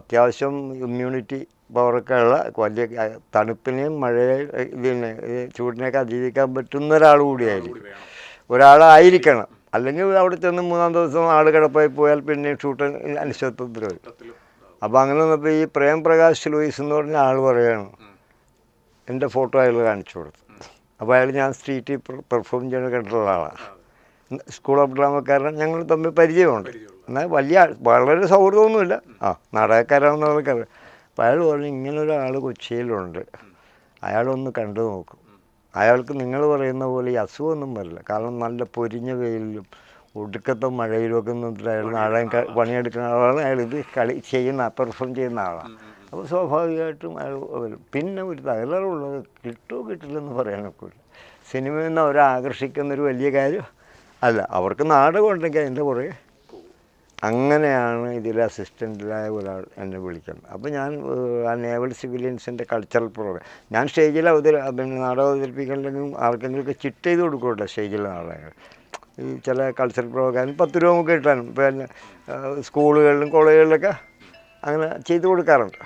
അത്യാവശ്യം ഇമ്മ്യൂണിറ്റി പവറൊക്കെ ഉള്ള വലിയ തണുപ്പിനെയും മഴയെ ഇതിനെ ചൂടിനെയൊക്കെ അതിജീവിക്കാൻ പറ്റുന്ന ഒരാൾ കൂടിയായിരിക്കും. ഒരാളായിരിക്കണം. അല്ലെങ്കിൽ അവിടെ ചെന്ന് മൂന്നാം ദിവസം ആൾ കിടപ്പായി പോയാൽ പിന്നെ ഷൂട്ട് അനിശ്ചിതത്വത്തിൽ വരും. അപ്പോൾ അങ്ങനെ വന്നപ്പോൾ ഈ പ്രേം പ്രകാശ് ലൂയിസ് എന്ന് പറഞ്ഞ ആൾ പറയാണ് എന്റെ ഫോട്ടോ അയാൾ കാണിച്ചു കൊടുത്തു. അപ്പോൾ അയാൾ ഞാൻ സ്ട്രീറ്റിൽ പെർഫോം ചെയ്യുന്ന കണ്ടിട്ടുള്ള ആളാണ് സ്കൂൾ ഓഫ് ഡ്രാമക്കാരൻ ഞങ്ങൾ തമ്മിൽ പരിചയമുണ്ട്. എന്നാൽ വലിയ വളരെ സൗഹൃദമൊന്നുമില്ല. ആ നാടകക്കാരാണെന്നുള്ള കാര്യം അപ്പോൾ അയാൾ പറഞ്ഞു ഇങ്ങനെ ഒരാൾ കൊച്ചിയിലുണ്ട്. അയാളൊന്ന് കണ്ടു നോക്കും. അയാൾക്ക് നിങ്ങൾ പറയുന്ന പോലെ ഈ അസുഖമൊന്നും വരില്ല. കാരണം നല്ല പൊരിഞ്ഞ വെയിലിലും ഒടുക്കത്തെ ഒക്കെ നിന്നിട്ട് അയാൾ നാടകം പണിയെടുക്കുന്ന ആളാണ്. അയാൾ ഇത് കളി ചെയ്യുന്ന പെർഫോം ചെയ്യുന്ന ആളാണ് അപ്പോൾ സ്വാഭാവികമായിട്ടും അയാൾ വരും. പിന്നെ ഒരു തകരാറുള്ളത് കിട്ടുമോ കിട്ടില്ലെന്ന് പറയാനൊക്കില്ല സിനിമയിൽ നിന്ന് അവരെ ആകർഷിക്കുന്നൊരു വലിയ കാര്യം അല്ല. അവർക്ക് നാടകം ഉണ്ടെങ്കിൽ അതിന്റെ കുറേ അങ്ങനെയാണ് ഇതിൽ അസിസ്റ്റന്റിലായ ഒരാൾ എന്നെ വിളിക്കുന്നത്. അപ്പോൾ ഞാൻ ആ നേവൽ സിവിലിയൻസിന്റെ കൾച്ചറൽ പ്രോഗ്രാം. ഞാൻ സ്റ്റേജിൽ അവതരി പിന്നെ നാടകം അവതരിപ്പിക്കണമെങ്കിലും ആർക്കെങ്കിലുമൊക്കെ ചിട്ട് ചെയ്ത് കൊടുക്കുമല്ലോ സ്റ്റേജിലെ നാടകങ്ങൾ. ഈ ചില കൾച്ചറൽ പ്രോഗ്രാം പത്ത് രൂപ നമുക്ക് കിട്ടാനും. പിന്നെ സ്കൂളുകളിലും കോളേജുകളിലൊക്കെ അങ്ങനെ ചെയ്തു കൊടുക്കാറുണ്ട്.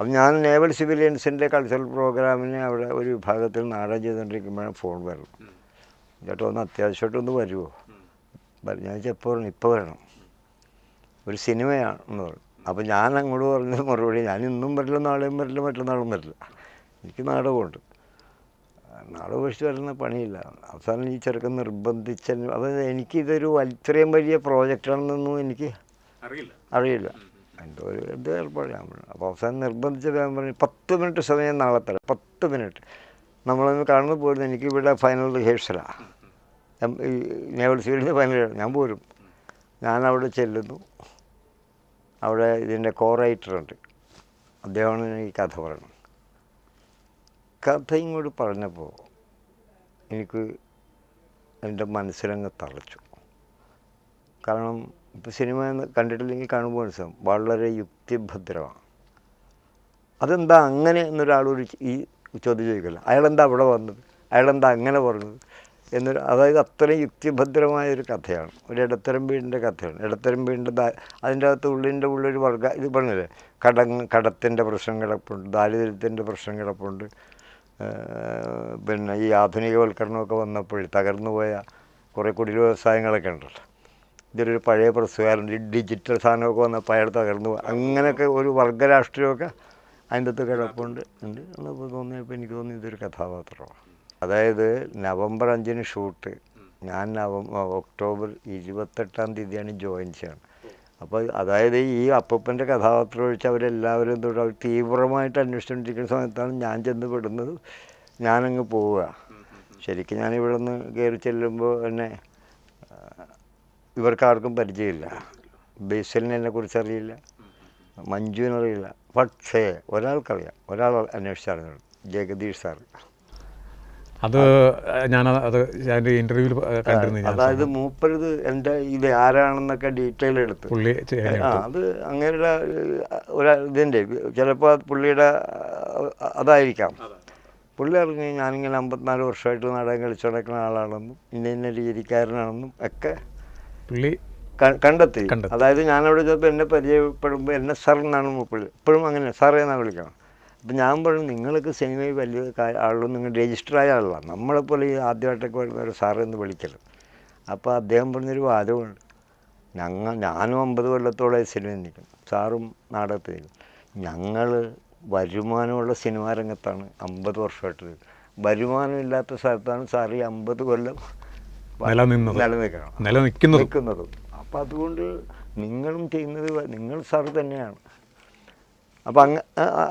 അപ്പം ഞാൻ നേവൽ സിവിലിയൻസിന്റെ കൾച്ചറൽ പ്രോഗ്രാമിന് അവിടെ ഒരു വിഭാഗത്തിൽ നാടകം ചെയ്തുകൊണ്ടിരിക്കുമ്പോഴാണ് ഫോൺ വരണം ചേട്ടാ ഒന്ന് അത്യാവശ്യമായിട്ടൊന്ന് വരുമോ വരും. ഞാൻ ചെപ്പോൾ പറഞ്ഞു വരണം ഇപ്പോൾ വരണം. ഒരു സിനിമയാണ് എന്ന് പറഞ്ഞു. അപ്പം ഞാൻ അങ്ങോട്ട് പറഞ്ഞ മറുപടി ഞാൻ ഇന്നും വരില്ല നാളെയും വരില്ല മറ്റന്നാളും വരില്ല. എനിക്ക് നാടകമുണ്ട്. നാടകം വെച്ച് വരുന്ന പണിയില്ല. അവസാനം ഈ ചെറുക്കൻ നിർബന്ധിച്ച അതായത് എനിക്കിതൊരു ഇത്രയും വലിയ പ്രോജക്റ്റാണെന്നൊന്നും എനിക്ക് അറിയില്ല. അറിയില്ല. എന്റെ ഒരു ഇത് ഏർപ്പാട് ഞാൻ പറഞ്ഞു. അപ്പോൾ അവസാനം നിർബന്ധിച്ചത് ഞാൻ പറഞ്ഞു പത്ത് മിനിറ്റ് സമയം നാളെ തരാം. പത്ത് മിനിറ്റ്. നമ്മളൊന്ന് കാണുന്നു പോരുന്നു എനിക്ക് ഇവിടെ ഫൈനൽ റിഹേഴ്സലാണ് ഈ നേവൽ സിവിലിന്റെ ഫൈനൽ ഞാൻ പോരും. ഞാൻ അവിടെ ചെല്ലുന്നു. അവിടെ ഇതിന്റെ കോ റൈറ്ററുണ്ട് അദ്ദേഹമാണ് എനിക്ക് കഥ പറയുന്നത്. കഥ ഇങ്ങോട്ട് പറഞ്ഞപ്പോൾ എനിക്ക് എന്റെ മനസ്സിലങ്ങ് തളച്ചു. കാരണം ഇപ്പോൾ സിനിമ കണ്ടിട്ടില്ലെങ്കിൽ കാണുമ്പോൾ മനസ്സിലാവും വളരെ യുക്തിഭദ്രമാണ്. അതെന്താ അങ്ങനെ എന്നൊരാളോട് ഈ ചോദ്യം ചോദിക്കില്ല. അയാളെന്താ അവിടെ വന്നത് അയാളെന്താ അങ്ങനെ പറഞ്ഞത്? എന്നൊരു അതായത് അത്രയും യുക്തിഭദ്രമായ ഒരു കഥയാണ്. ഒരു ഇടത്തരം വീടിന്റെ കഥയാണ്. ഇടത്തരം വീടിന്റെ അതിന്റെ അകത്ത് ഉള്ളിന്റെ ഉള്ളൊരു വർഗ ഇത് പറഞ്ഞില്ലേ? കട കടത്തിന്റെ പ്രശ്നം കിടപ്പുണ്ട് ദാരിദ്ര്യത്തിന്റെ പ്രശ്നം കിടപ്പുണ്ട് പിന്നെ ഈ ആധുനികവൽക്കരണമൊക്കെ വന്നപ്പോൾ തകർന്നു പോയ കുറേ കുടിൽ വ്യവസായങ്ങളൊക്കെ ഉണ്ടല്ലോ. ഇതൊരു പഴയ പ്രസ്സുകാരൻ ഈ ഡിജിറ്റൽ സാധനമൊക്കെ വന്ന പഴയ തകർന്നു. അങ്ങനെയൊക്കെ ഒരു വർഗരാഷ്ട്രീയമൊക്കെ അതിന്റെ അകത്ത് കിടപ്പുണ്ട്. ഉണ്ട് എന്നപ്പോൾ തോന്നിയപ്പോൾ എനിക്ക് തോന്നി ഇതൊരു കഥാപാത്രമാണ്. അതായത് നവംബർ അഞ്ചിന് ഷൂട്ട്. ഞാൻ നവംബർ ഒക്ടോബർ ഇരുപത്തെട്ടാം തീയതിയാണ് ജോയിൻ ചെയ്യണം. അപ്പോൾ അതായത് ഈ അപ്പപ്പന്റെ കഥാപാത്രം ഒഴിച്ച് അവരെല്ലാവരും എന്തുകൊണ്ട് അവർ തീവ്രമായിട്ട് അന്വേഷിച്ചുകൊണ്ടിരിക്കുന്ന സമയത്താണ് ഞാൻ ചെന്ന് പെടുന്നത്. ഞാനങ്ങ് പോവുക. ശരിക്കും ഞാൻ ഇവിടെ നിന്ന് കയറി ചെല്ലുമ്പോൾ എന്നെ ഇവർക്കാർക്കും പരിചയമില്ല. ബേസലിനെ കുറിച്ച് അറിയില്ല മഞ്ജുവിനറിയില്ല. പക്ഷേ ഒരാൾക്കറിയാം. ഒരാൾ അന്വേഷിച്ചറിഞ്ഞു ജഗദീഷ് സാർ അത് ഞാൻ അത് എന്റെ ഇന്റർവ്യൂവിൽ കണ്ടിരുന്നു അതായത് മൂപ്പരത് എന്റെ ഇത് ആരാണെന്നൊക്കെ ഡീറ്റെയിൽ എടുത്ത്. പുള്ളി അത് അങ്ങനെയുള്ള ഒരു ഇതിന്റെ ചിലപ്പോൾ പുള്ളിയുടെ അതായിരിക്കാം. പുള്ളി അറിഞ്ഞ് ഞാനിങ്ങനെ അമ്പത്തിനാല് വർഷമായിട്ട് നാടകം കളിച്ചു നടക്കുന്ന ആളാണെന്നും ഇന്ന ഇന്ന രീതിക്കാരനാണെന്നും ഒക്കെ പുള്ളി കണ്ടെത്തി. അതായത് ഞാനവിടെ ചിലപ്പോൾ എന്നെ പരിചയപ്പെടുമ്പോൾ എന്നെ സർ എന്നാണ് പുള്ളി ഇപ്പോഴും അങ്ങനെ സാറേ എന്നാണ് വിളിക്കണം. അപ്പം ഞാൻ പറഞ്ഞു നിങ്ങൾക്ക് സിനിമയിൽ വലിയ ആളും നിങ്ങൾ രജിസ്റ്റർ ആയ ആളാണ് നമ്മളെപ്പോലെ ഈ ആദ്യമായിട്ടൊക്കെ വരുന്ന ഒരു സാറേ എന്ന് വിളിക്കലും അപ്പോൾ അദ്ദേഹം പറഞ്ഞൊരു വാദമുണ്ട് ഞങ്ങൾ ഞാനും അമ്പത് കൊല്ലത്തോളം സിനിമയിൽ നിൽക്കും സാറും നാടകത്തിൽ നിൽക്കും ഞങ്ങൾ വരുമാനമുള്ള സിനിമാ രംഗത്താണ് അമ്പത് വർഷമായിട്ട് വരുമാനമില്ലാത്ത സ്ഥലത്താണ് സാർ ഈ അമ്പത് കൊല്ലം നിലനിന്നത്. നിലനിൽക്കണം. നിലനിൽക്കുന്നത്. നിൽക്കുന്നതും. അപ്പം അതുകൊണ്ട് നിങ്ങളും ചെയ്യുന്നത് നിങ്ങൾ സാർ തന്നെയാണ്. അപ്പം അങ്ങ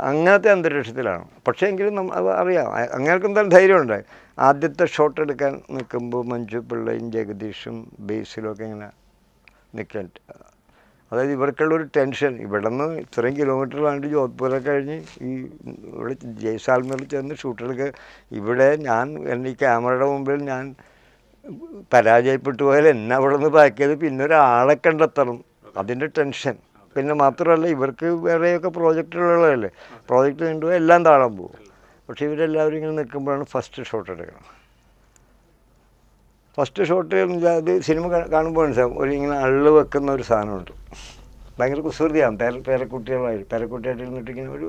അങ്ങനത്തെ അന്തരീക്ഷത്തിലാണ്. പക്ഷേ എങ്കിലും നമ്മൾ അത് അറിയാം. അങ്ങനെയൊക്കെ എന്തായാലും ധൈര്യമുണ്ട്. ആദ്യത്തെ ഷോട്ട് എടുക്കാൻ നിൽക്കുമ്പോൾ മഞ്ജു പിള്ളയും ജഗദീഷും ബേസിലും ഒക്കെ ഇങ്ങനെ നിൽക്കാൻ അതായത് ഇവർക്കുള്ള ഒരു ടെൻഷൻ ഇവിടെ നിന്ന് ഇത്രയും കിലോമീറ്റർ വേണ്ടി ജോധ്പൂരൊക്കെ കഴിഞ്ഞ് ഈ ഇവിടെ ജയ്സാൽമറിൽ ചെന്ന് ഷൂട്ടെടുക്കുക ഇവിടെ ഞാൻ എന്റെ ഈ ക്യാമറയുടെ മുമ്പിൽ ഞാൻ പരാജയപ്പെട്ടു പോയാൽ എന്നെ അവിടെ നിന്ന് പാക്കിയത് പിന്നെ ഒരാളെ കണ്ടെത്തണം. അതിന്റെ ടെൻഷൻ പിന്നെ മാത്രമല്ല ഇവർക്ക് വേറെയൊക്കെ പ്രോജക്റ്റുകളല്ലേ പ്രോജക്റ്റ് നീണ്ടുപോയി എല്ലാം താളം പോകും. പക്ഷേ ഇവരെല്ലാവരും ഇങ്ങനെ നിൽക്കുമ്പോഴാണ് ഫസ്റ്റ് ഷോട്ട് എടുക്കണം ഫസ്റ്റ് ഷോട്ട് അത് സിനിമ കാണുമ്പോൾ മനസ്സിലാവും. ഒരു ഇങ്ങനെ അള്ളു വെക്കുന്ന ഒരു സാധനമുണ്ട്. ഭയങ്കര കുസൃതിയാണ്. പേര പേരക്കുട്ടികളായി പേരക്കുട്ടിയായിട്ട് ഇരുന്നിട്ട് ഇങ്ങനെ ഒരു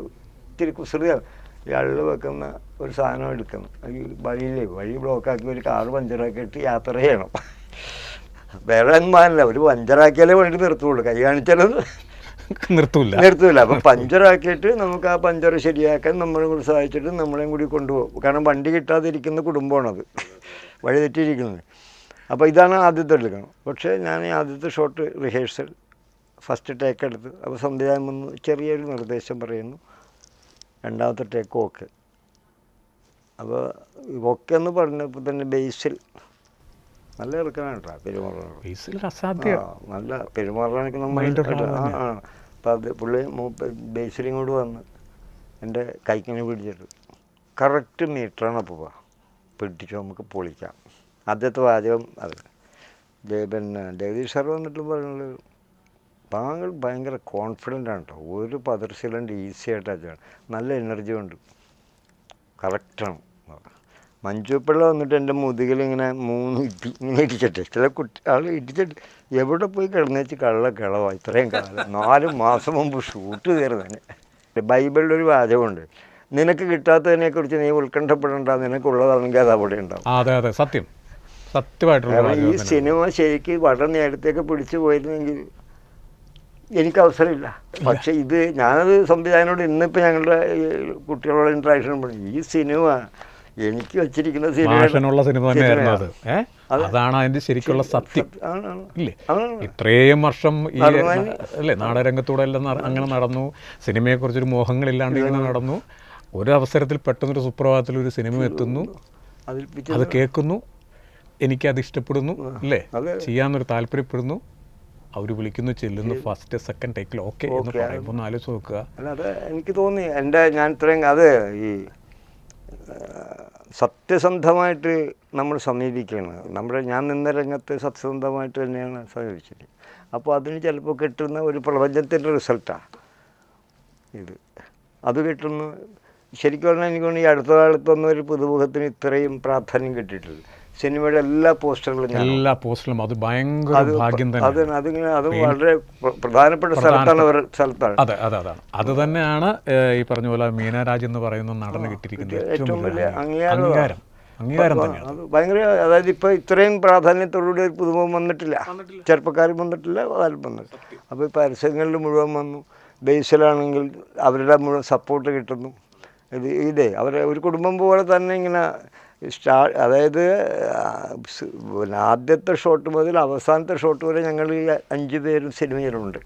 ഇത്തിരി കുസൃതിയാണ്. ഈ അള്ളു വെക്കുന്ന ഒരു സാധനം എടുക്കണം ഈ വഴിയിലേ വഴി ബ്ലോക്കാക്കി ഒരു കാറ് പഞ്ചറാക്കിയിട്ട് യാത്ര ചെയ്യണം. വേറെ ഒന്നുമല്ല ഒരു പഞ്ചറാക്കിയാലേ വണ്ടി നിർത്തുള്ളൂ. കൈ കാണിച്ചാലും നിർത്തൂല. നിർത്തൂല. അപ്പം പഞ്ചറാക്കിയിട്ട് നമുക്ക് ആ പഞ്ചർ ശരിയാക്കാൻ നമ്മളെ കൂടി സഹായിച്ചിട്ട് നമ്മളെയും കൂടി കൊണ്ടുപോകും. കാരണം വണ്ടി കിട്ടാതിരിക്കുന്ന കുടുംബമാണത് വഴി തെറ്റിയിരിക്കുന്നത് അപ്പോൾ ഇതാണ് ആദ്യത്തെ എടുക്കണം. പക്ഷേ ഞാൻ ആദ്യത്തെ ഷോട്ട് റിഹേഴ്സൽ ഫസ്റ്റ് ടേക്ക് എടുത്ത് അപ്പോൾ സംവിധാനം വന്ന് ചെറിയൊരു നിർദ്ദേശം പറയുന്നു. രണ്ടാമത്തെ ടേക്ക് ഓക്കെ അപ്പോൾ ഓക്കെ എന്ന് പറഞ്ഞപ്പോൾ തന്നെ ബേസിൽ നല്ല ഇറക്കാനാണ് കേട്ടോ പെരുമാറാണ് ബേസിൽ നല്ല പെരുമാറാനൊക്കെ നമ്മൾ ആ ആ. അപ്പം അത് പുള്ളി ബേസിലും ഇങ്ങോട്ട് വന്ന് എന്റെ കൈക്കിനെ പിടിച്ചിട്ട് കറക്റ്റ് മീറ്ററാണ് അപ്പോൾ പിടിച്ചു നമുക്ക് പൊളിക്കാം. ആദ്യത്തെ വാചകം അത്. പിന്നെ ജഗദീഷ് സാർ വന്നിട്ടും പറയുന്നത് താങ്കൾ ഭയങ്കര കോൺഫിഡന്റ് ആണ് കേട്ടോ ഒരു പദർശീലന്റെ ഈസി ആയിട്ടാണ് നല്ല എനർജി ഉണ്ട്. കറക്റ്റാണ് മഞ്ജുപ്പിള്ള വന്നിട്ട് എന്റെ മുതുകിൽ ഇങ്ങനെ മൂന്ന് ഇടി ഇങ്ങനെ ഇടിച്ചിട്ട്. ചില കുട്ടി ആൾ ഇടിച്ചിട്ട് എവിടെ പോയി കിടന്നേച്ച് കള്ള കിളവാ? ഇത്രയും കാലം. നാല് മാസം മുമ്പ് ഷൂട്ട് കയറുന്നതിന് ബൈബിളിൽ ഒരു വാചകമുണ്ട്. നിനക്ക് കിട്ടാത്തതിനെ കുറിച്ച് നീ ഉത്കണ്ഠപ്പെടേണ്ട. നിനക്കുള്ളതാണെങ്കിൽ അത് അവിടെ ഉണ്ടാവും. അതെ അതെ. സത്യം. സത്യമായിട്ടുള്ള ഈ സിനിമ ശരിക്ക് വളരെ നേരത്തേക്ക് പിടിച്ചു പോയിരുന്നെങ്കിൽ എനിക്ക് അവസരമില്ല പക്ഷെ ഇത് ഞാനത് സംവിധായകനോട് ഇന്നിപ്പോൾ ഞങ്ങളുടെ കുട്ടികളോട് ഇൻട്രാക്ഷൻ പറഞ്ഞു ഈ സിനിമ എനിക്ക് വെച്ചിരിക്കുന്ന സിനിമ തന്നെയായിരുന്നു അത്. അതാണ് അതിന്റെ ശരിക്കുള്ള സത്യം. ഇല്ലേ? ഇത്രയും വർഷം ഈ അല്ലേ നാടകരംഗത്തൂടെ എല്ലാം അങ്ങനെ നടന്നു. സിനിമയെക്കുറിച്ചൊരു മോഹങ്ങളില്ലാണ്ട് ഇങ്ങനെ നടന്നു. ഒരു അവസരത്തിൽ പെട്ടെന്നൊരു സുപ്രഭാതത്തിൽ ഒരു സിനിമ എത്തുന്നു. അത് കേൾക്കുന്നു. എനിക്കത് ഇഷ്ടപ്പെടുന്നു. അല്ലേ ചെയ്യാൻ ഒരു താല്പര്യപ്പെടുന്നു. അവർ വിളിക്കുന്നു ചെല്ലുന്നു ഫസ്റ്റ് സെക്കൻഡ് ടേക്കിൽ ഓക്കെ എന്ന്. പറയുമ്പോൾ ഒന്ന് ആലോചിച്ച് നോക്കുക. അല്ല അത് എനിക്ക് തോന്നി. എന്റെ ഞാൻ ഇത്രയും അത് ഈ സത്യസന്ധമായിട്ട് നമ്മൾ സമീപിക്കുകയാണ്. നമ്മുടെ ഞാൻ നിന്ന രംഗത്ത് സത്യസന്ധമായിട്ട് തന്നെയാണ് സമീപിച്ചത് അപ്പോൾ അതിന് ചിലപ്പോൾ കിട്ടുന്ന ഒരു പ്രപഞ്ചത്തിന്റെ റിസൾട്ടാണ് ഇത്. അത് കിട്ടുന്നു ശരിക്കും പറഞ്ഞാൽ എനിക്ക് തോന്നുന്നു ഈ അടുത്ത കാലത്തൊന്നും ഒരു പുതുമുഖത്തിന് ഇത്രയും പ്രാധാന്യം കിട്ടിയിട്ടില്ല. സിനിമയുടെ എല്ലാ പോസ്റ്ററുകളും എല്ലാ പോസ്റ്ററും അത് ഭയങ്കര അത് ഭാഗ്യം അത് തന്നെ അതിങ്ങനെ അത് വളരെ പ്ര- പ്രധാനപ്പെട്ട സ്ഥലത്താണ് ഒരു സ്ഥലത്താണ്. അതെ അതെ അതാണ്. അത് തന്നെയാണ് ഈ പറഞ്ഞ പോലെ മീനാരാജ് എന്ന് പറയുന്ന നടന് കിട്ടിയിരിക്കുന്നത് ഏറ്റവും വലിയ അംഗീകാരം. അംഗീകാരം. തന്നെയാണ് അത്. ഭയങ്കര അതായത് ഇപ്പോൾ ഇത്രയും പ്രാധാന്യത്തോടുകൂടി ഒരു പുതുമുഖം വന്നിട്ടില്ല. ചെറുപ്പക്കാരും വന്നിട്ടില്ല ആരും വന്നിട്ടില്ല. അപ്പോൾ ഈ പരസ്യങ്ങളിൽ മുഴുവൻ വന്നു. ബേസിലാണെങ്കിൽ അവരുടെ മുഴുവൻ സപ്പോർട്ട് കിട്ടുന്നു. ഇത് ഇതേ അവരെ ഒരു കുടുംബം പോലെ തന്നെ ഇങ്ങനെ സ്റ്റാ അതായത് പിന്നെ ആദ്യത്തെ ഷോട്ട് മുതൽ അവസാനത്തെ ഷോട്ട് വരെ ഞങ്ങൾ ഈ അഞ്ച് പേരും സിനിമയിലുണ്ട്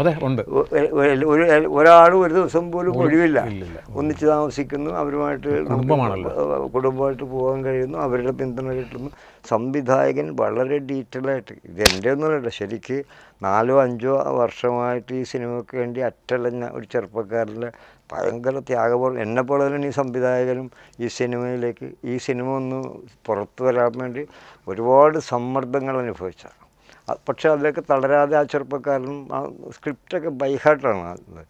അതെ ഉണ്ട് ഒരു- ഒരു ഒരാളും ഒരു ദിവസം പോലും ഒഴിവില്ല. ഒന്നിച്ച് താമസിക്കുന്നു അവരുമായിട്ട്. കുടുംബമായിട്ട് പോകാൻ കഴിയുന്നു അവരുടെ പിന്തുണ കിട്ടുന്നു സംവിധായകൻ വളരെ ഡീറ്റെയിൽ ആയിട്ട് ഇത് എന്റെ ഒന്നുമല്ല ശരിക്ക് നാലോ അഞ്ചോ വർഷമായിട്ട് ഈ സിനിമയ്ക്ക് വേണ്ടി അറ്റലഞ്ഞ ഒരു ചെറുപ്പക്കാരന്റെ ഭയങ്കര ത്യാഗപൂർവം തന്നെ ഈ സംവിധായകനും ഈ സിനിമയിലേക്ക് ഈ സിനിമ ഒന്ന് പുറത്തു വരാൻ വേണ്ടി ഒരുപാട് സമ്മർദ്ദങ്ങൾ അനുഭവിച്ച പക്ഷേ അതിലേക്ക് തളരാതെ ആ ചെറുപ്പക്കാരനും ആ സ്ക്രിപ്റ്റൊക്കെ ബൈഹാർട്ടാണ് അത്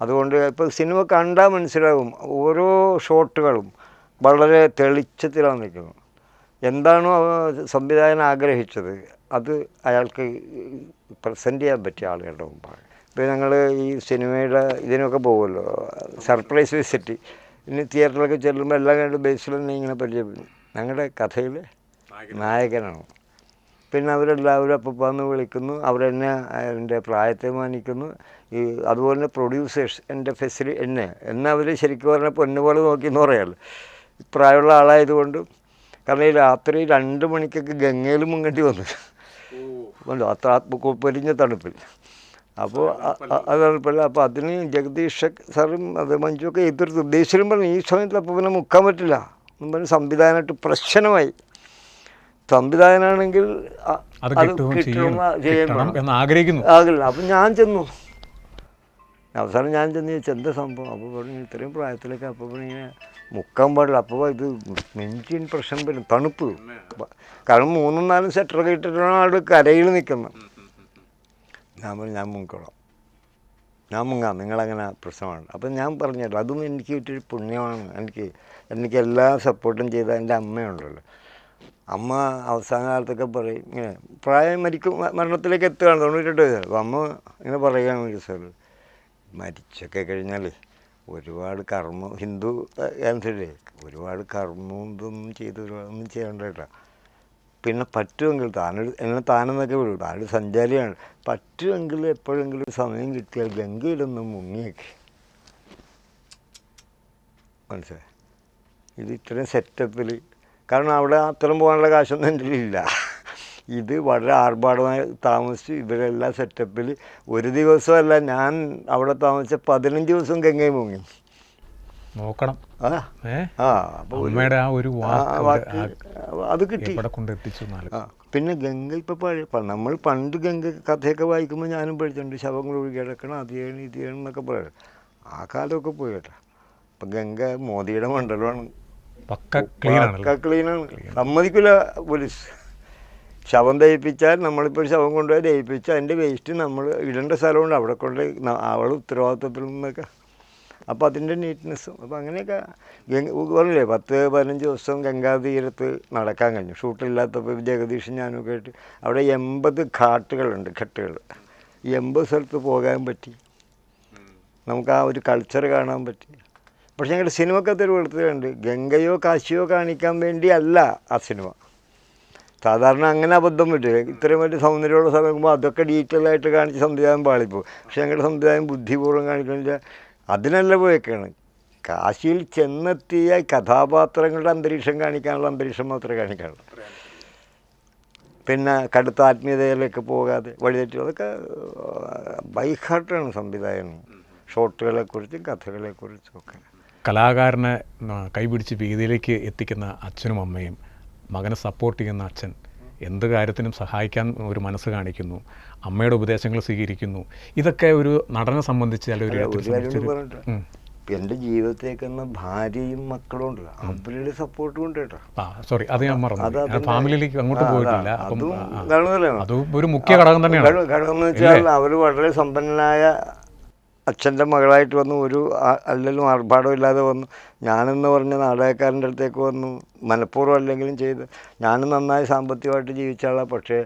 അതുകൊണ്ട് ഇപ്പോൾ സിനിമ കണ്ടാൽ മനസ്സിലാകും ഓരോ ഷോട്ടുകളും വളരെ തെളിച്ചത്തിലാണ് നിൽക്കുന്നത്. എന്താണോ സംവിധായകൻ ആഗ്രഹിച്ചത് അത് അയാൾക്ക് പ്രസന്റ് ചെയ്യാൻ പറ്റിയ ആളുകളുടെ മുമ്പാണ്. ഇപ്പോൾ ഞങ്ങൾ ഈ സിനിമയുടെ ഇതിനൊക്കെ പോകുമല്ലോ. സർപ്രൈസ് വിസിറ്റ് ഇനി തിയേറ്ററിലൊക്കെ ചെല്ലുമ്പോൾ എല്ലാം കണ്ട് ബേസിൽ തന്നെ ഇങ്ങനെ പരിചയപ്പെടും. ഞങ്ങളുടെ കഥയിൽ നായകനാണ്. പിന്നെ അവരെല്ലാവരും അപ്പം വന്ന് വിളിക്കുന്നു. അവരെന്നെ എന്റെ പ്രായത്തെ മാനിക്കുന്നു. ഈ അതുപോലെ തന്നെ പ്രൊഡ്യൂസേഴ്സ് എന്റെ ഫെസിലി എന്നെ. എന്നെ അവർ ശരിക്കും പറഞ്ഞാൽ പൊന്നുപോലെ നോക്കിയെന്ന് പറയാമല്ലോ പ്രായമുള്ള ആളായതുകൊണ്ട്. കാരണം ഈ രാത്രി രണ്ട് മണിക്കൊക്കെ ഗംഗയിൽ മുങ്ങേണ്ടി വന്നു. അത്ര ആത്മ പൊരിഞ്ഞ തണുപ്പിൽ. അപ്പോൾ അത് തണുപ്പല്ല അപ്പോൾ അതിന് ജഗദീഷ് സാറും അത് മഞ്ജുവൊക്കെ എതിർത്ത് ദേശീയം പറഞ്ഞു ഈ സമയത്ത് അപ്പോൾ പിന്നെ മുക്കാൻ പറ്റില്ല. എന്ന് പറഞ്ഞ് സംവിധാനമായിട്ട് പ്രശ്നമായി. സംവിധാനാണെങ്കിൽ അത് കിട്ടണം ആഗ്രഹിക്കുന്നു. ആകില്ല അപ്പം ഞാൻ ചെന്നു. അവസാനം ഞാൻ ചെന്ന് ചോദിച്ചു എന്താ സംഭവം? അപ്പോൾ പറഞ്ഞു ഇത്രയും പ്രായത്തിലൊക്കെ അപ്പോൾ പറഞ്ഞു ഇങ്ങനെ മുക്കാൻ പാടില്ല. അപ്പോൾ ഇത് നെഞ്ചിൻ പ്രശ്നം വരും തണുപ്പ്. കാരണം മൂന്നും നാലും സെറ്ററൊക്കെ ഇട്ടിട്ടാണ് ആൾ കരയിൽ നിൽക്കുന്നത്. ഞാൻ പറഞ്ഞു ഞാൻ മുങ്ങിക്കോളാം ഞാൻ മുങ്ങാം നിങ്ങളങ്ങനെ പ്രശ്നമാണ്. അപ്പം ഞാൻ പറഞ്ഞല്ലോ അതും എനിക്ക് കിട്ടിയൊരു പുണ്യമാണ്. എനിക്ക് എനിക്ക് എല്ലാ സപ്പോർട്ടും ചെയ്ത എന്റെ അമ്മയുണ്ടല്ലോ. അമ്മ അവസാന കാലത്തൊക്കെ പറയും ഇങ്ങനെ പ്രായം മരിക്കും മരണത്തിലേക്ക് എത്തുകയാണ്. തൊണ്ണൂറ്റെട്ട് വയസ്സ്. അപ്പോൾ അമ്മ ഇങ്ങനെ പറയുകയാണ് സാർ മരിച്ചൊക്കെ കഴിഞ്ഞാൽ ഒരുപാട് കർമ്മം ഹിന്ദു അനുസരിച്ച് ഒരുപാട് കർമ്മം ഇതൊന്നും ചെയ്ത് ഒരുപാടൊന്നും ചെയ്യണ്ട കേട്ടോ. പിന്നെ പറ്റുമെങ്കിൽ താനൊരു എന്നെ താനെന്നൊക്കെ വിടും താനൊരു സഞ്ചാരിയാണ്. പറ്റുമെങ്കിൽ എപ്പോഴെങ്കിലും ഒരു സമയം കിട്ടിയാൽ ഗംഗയിലൊന്ന് മുങ്ങിയൊക്കെ. മനസ്സിലായി? ഇത് ഇത്രയും സെറ്റപ്പിൽ കാരണം അവിടെ അത്രയും പോകാനുള്ള കാശൊന്നും എന്റെ ഇല്ല. ഇത് വളരെ ആർഭാടമായി താമസിച്ചു ഇവരെല്ലാം സെറ്റപ്പിൽ ഒരു ദിവസമല്ല ഞാൻ അവിടെ താമസിച്ച പതിനഞ്ച് ദിവസം ഗംഗയിൽ മുങ്ങി. നോക്കണം. അമ്മയുടെ ആ ഒരു അത് കിട്ടി. കൊണ്ടെത്തിച്ചു പിന്നെ ഗംഗ ഇപ്പൊ പഴയ നമ്മൾ പണ്ട് ഗംഗ കഥയൊക്കെ വായിക്കുമ്പോൾ ഞാനും പഠിച്ചിട്ടുണ്ട് ശവങ്ങൾ ഒഴുകി കിടക്കണം അത് ചെയ്യണം ഇത് ചെയ്യണം എന്നൊക്കെ പറയാം ആ കാലമൊക്കെ പോയി കേട്ടോ. ഗംഗ മോദിയുടെ മണ്ഡലമാണ്. പക്ക ക്ലീനാണ് സമ്മതിക്കില്ല പോലീസ്. ശവം ദഹിപ്പിച്ചാൽ നമ്മളിപ്പോൾ ശവം കൊണ്ടുപോയി ദഹിപ്പിച്ച് അതിന്റെ വേസ്റ്റ് നമ്മൾ ഇടേണ്ട സ്ഥലമുണ്ട്. അവിടെ കൊണ്ട് അവൾ ഉത്തരവാദിത്വത്തിൽ നിന്നൊക്കെ അപ്പോൾ അതിന്റെ നീറ്റ്നെസ്സും അപ്പോൾ അങ്ങനെയൊക്കെ പറഞ്ഞില്ലേ പത്ത് പതിനഞ്ച് ദിവസം ഗംഗാതീരത്ത് നടക്കാൻ കഴിഞ്ഞു. ഷൂട്ടില്ലാത്തപ്പോൾ ജഗദീഷും ഞാനൊക്കെ ആയിട്ട് അവിടെ എൺപത് ഘാട്ടുകളുണ്ട് ഘട്ടുകൾ ഈ എൺപത് സ്ഥലത്ത് പോകാൻ പറ്റി. നമുക്ക് ആ ഒരു കൾച്ചർ കാണാൻ പറ്റി. പക്ഷേ ഞങ്ങളുടെ സിനിമക്കത്തെ ഒരു വെളുത്തുണ്ട് ഗംഗയോ കാശിയോ കാണിക്കാൻ വേണ്ടി അല്ല ആ സിനിമ. സാധാരണ അങ്ങനെ അബദ്ധം പറ്റും. ഇത്രയും വലിയ സൗന്ദര്യമുള്ള സമയം അതൊക്കെ ഡീറ്റെയിൽ ആയിട്ട് കാണിച്ച് സംവിധാനം പാളിപ്പോകും. പക്ഷേ ഞങ്ങളുടെ സംവിധാനം ബുദ്ധിപൂർവം കാണിക്കണില്ല അതിനല്ല പോയേക്കാണ് കാശിയിൽ ചെന്നെത്തിയ കഥാപാത്രങ്ങളുടെ അന്തരീക്ഷം കാണിക്കാനുള്ള അന്തരീക്ഷം മാത്രമേ കാണിക്കാനുള്ളൂ. പിന്നെ കടുത്ത ആത്മീയതയിലേക്ക് പോകാതെ വഴിതെറ്റി അതൊക്കെ ബൈഹാർട്ടാണ് സംവിധാനം ഷോട്ടുകളെക്കുറിച്ചും കഥകളെക്കുറിച്ചും ഒക്കെ. കലാകാരനെ കൈപിടിച്ച് വീതിയിലേക്ക് എത്തിക്കുന്ന അച്ഛനും അമ്മയും മകനെ സപ്പോർട്ട് ചെയ്യുന്ന അച്ഛൻ എന്ത് കാര്യത്തിനും സഹായിക്കാൻ ഒരു മനസ്സ് കാണിക്കുന്നു അമ്മയുടെ ഉപദേശങ്ങൾ സ്വീകരിക്കുന്നു. ഇതൊക്കെ ഒരു നടനെ സംബന്ധിച്ച് അല്ലെങ്കിൽ എന്റെ ജീവിതത്തിലേക്ക് എന്ന ഭാര്യയും മക്കളും ഉണ്ട്. അവരുടെ സപ്പോർട്ടും ഉണ്ട് കേട്ടോ. സോറി അത് ഞാൻ മറന്നു ഫാമിലിയിലേക്ക് അങ്ങോട്ട് പോയിട്ടില്ല. അതും ഒരു മുഖ്യ ഘടകം തന്നെയാണ്. ഘടകം എന്ന് വെച്ചാൽ അവർ വളരെ സമ്പന്നനായ അച്ഛന്റെ മകളായിട്ട് വന്നു ഒരു അല്ലെങ്കിലും ആർഭാടവും ഇല്ലാതെ വന്നു. ഞാനെന്ന് പറഞ്ഞ നാടകക്കാരന്റെ അടുത്തേക്ക് വന്നു. മനഃപൂർവം അല്ലെങ്കിലും ചെയ്ത്. ഞാനും നന്നായി സാമ്പത്തികമായിട്ട് ജീവിച്ച ആളാണ് പക്ഷേ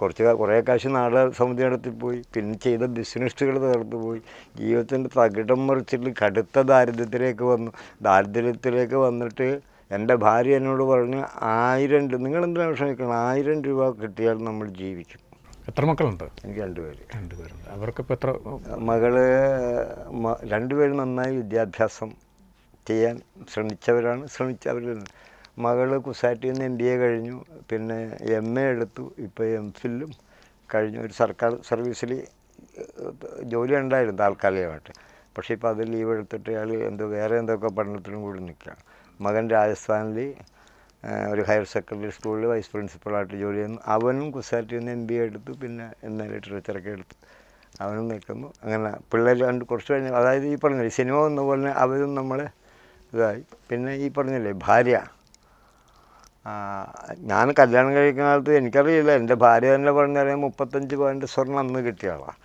കുറച്ച് കുറേ കാശ് നാടക സമിതി നടത്തി പോയി. പിന്നെ ചെയ്ത ബിസിനസ്സുകൾ തകർത്ത് പോയി. ജീവിതത്തിന്റെ തകിടം മറിച്ചിട്ട് കടുത്ത ദാരിദ്ര്യത്തിലേക്ക് വന്നു. ദാരിദ്ര്യത്തിലേക്ക് വന്നിട്ട് എന്റെ ഭാര്യ എന്നോട് പറഞ്ഞു ആയിരം രൂപ നിങ്ങൾ എന്തിനാണ് വിഷമിക്കണം? ആയിരം രൂപ കിട്ടിയാൽ നമ്മൾ ജീവിക്കും. എത്ര മക്കളുണ്ട്? എനിക്ക് രണ്ടുപേര്. രണ്ടുപേരുണ്ട്. അവർക്കിപ്പോൾ എത്ര മകൾ രണ്ടുപേരും നന്നായി വിദ്യാഭ്യാസം ചെയ്യാൻ ശ്രമിച്ചവരാണ് ശ്രമിച്ചവരാണ് മകൾ കുസാറ്റിൽ നിന്ന് എം ബി എ കഴിഞ്ഞു. പിന്നെ എം എ എടുത്തു. ഇപ്പോൾ എം ഫില്ലും കഴിഞ്ഞു. ഒരു സർക്കാർ സർവീസിൽ ജോലി ഉണ്ടായിരുന്നു താൽക്കാലികമായിട്ട്. പക്ഷേ ഇപ്പോൾ അത് ലീവ് എടുത്തിട്ട് അയാൾ എന്തോ വേറെ എന്തൊക്കെ പഠനത്തിനും കൂടി നിൽക്കുകയാണ്. മകൻ രാജസ്ഥാനിൽ ഒരു ഹയർ സെക്കൻഡറി സ്കൂളിൽ വൈസ് പ്രിൻസിപ്പളായിട്ട് ജോലി ചെയ്യുന്നു. അവനും കുസാറ്റിൽ നിന്ന് എം ബി എടുത്തു പിന്നെ എം എ ലിറ്ററേച്ചറൊക്കെ എടുത്തു. അവനും നിൽക്കുന്നു. അങ്ങനെ പിള്ളേർ രണ്ട് കുറച്ച് കഴിഞ്ഞ് അതായത് ഈ പറഞ്ഞില്ലേ സിനിമ വന്ന പോലെ അവരും നമ്മളെ ഇതായി. പിന്നെ ഈ പറഞ്ഞില്ലേ ഭാര്യ. ഞാൻ കല്യാണം കഴിക്കുന്ന കാലത്ത് എനിക്കറിയില്ല. എന്റെ ഭാര്യ തന്നെ പറഞ്ഞറിയാം മുപ്പത്തഞ്ച് പവന്റെ സ്വർണം അന്ന് കിട്ടിയ ആളാണ്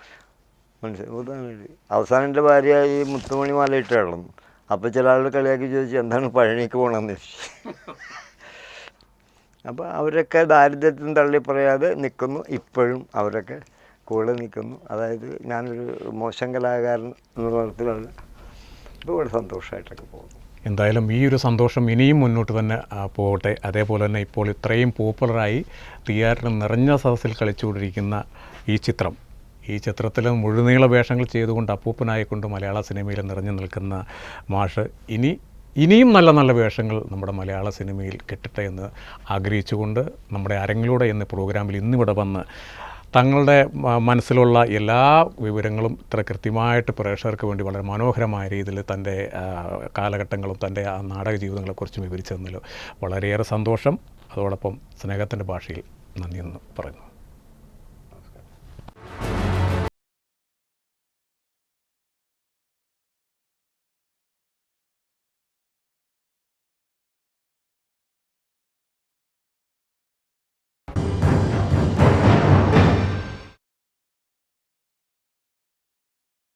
മനസ്സിലായി? അവസാനം എന്റെ ഭാര്യ ഈ മുത്തുമണി മാല ഇട്ട് കിടന്നു അപ്പോൾ ചില ആളുകൾ കളിയാക്കി ചോദിച്ചു എന്താണ് പഴനിക്ക് പോകണമെന്ന് ചോദിച്ചു അപ്പോൾ അവരൊക്കെ ദാരിദ്ര്യത്തിന് തള്ളിപ്പറയാതെ നിൽക്കുന്നു ഇപ്പോഴും അവരൊക്കെ കൂടെ നിൽക്കുന്നു അതായത് ഞാനൊരു മോശം കലാകാരൻ എന്ന തരത്തിലല്ല ഇപ്പോൾ സന്തോഷമായിട്ടൊക്കെ പോകുന്നു എന്തായാലും ഈ ഒരു സന്തോഷം ഇനിയും മുന്നോട്ട് തന്നെ പോകട്ടെ. അതേപോലെ തന്നെ ഇപ്പോൾ ഇത്രയും പോപ്പുലറായി തിയേറ്ററിൽ നിറഞ്ഞ സദസ്സിൽ കളിച്ചുകൊണ്ടിരിക്കുന്ന ഈ ചിത്രം ഈ ചിത്രത്തിൽ മുഴുനീള വേഷങ്ങൾ ചെയ്തുകൊണ്ട് അപ്പൂപ്പനായിക്കൊണ്ട് മലയാള സിനിമയിൽ നിറഞ്ഞു നിൽക്കുന്ന മാഷ് ഇനി ഇനിയും നല്ല നല്ല വേഷങ്ങൾ നമ്മുടെ മലയാള സിനിമയിൽ കിട്ടട്ടെ എന്ന് ആഗ്രഹിച്ചുകൊണ്ട് നമ്മുടെ അരങ്ങിലൂടെ എന്ന പ്രോഗ്രാമിൽ ഇന്നിവിടെ വന്ന് തങ്ങളുടെ മനസ്സിലുള്ള എല്ലാ വിവരങ്ങളും ഇത്ര കൃത്യമായിട്ട് പ്രേക്ഷകർക്ക് വേണ്ടി വളരെ മനോഹരമായ രീതിയിൽ തന്റെ കാലഘട്ടങ്ങളും തന്റെ ആ നാടക ജീവിതങ്ങളെക്കുറിച്ചും വിവരിച്ചു തന്നല്ലോ വളരെയേറെ സന്തോഷം. അതോടൊപ്പം സ്നേഹത്തിന്റെ ഭാഷയിൽ നന്ദി എന്ന് പറയുന്നു.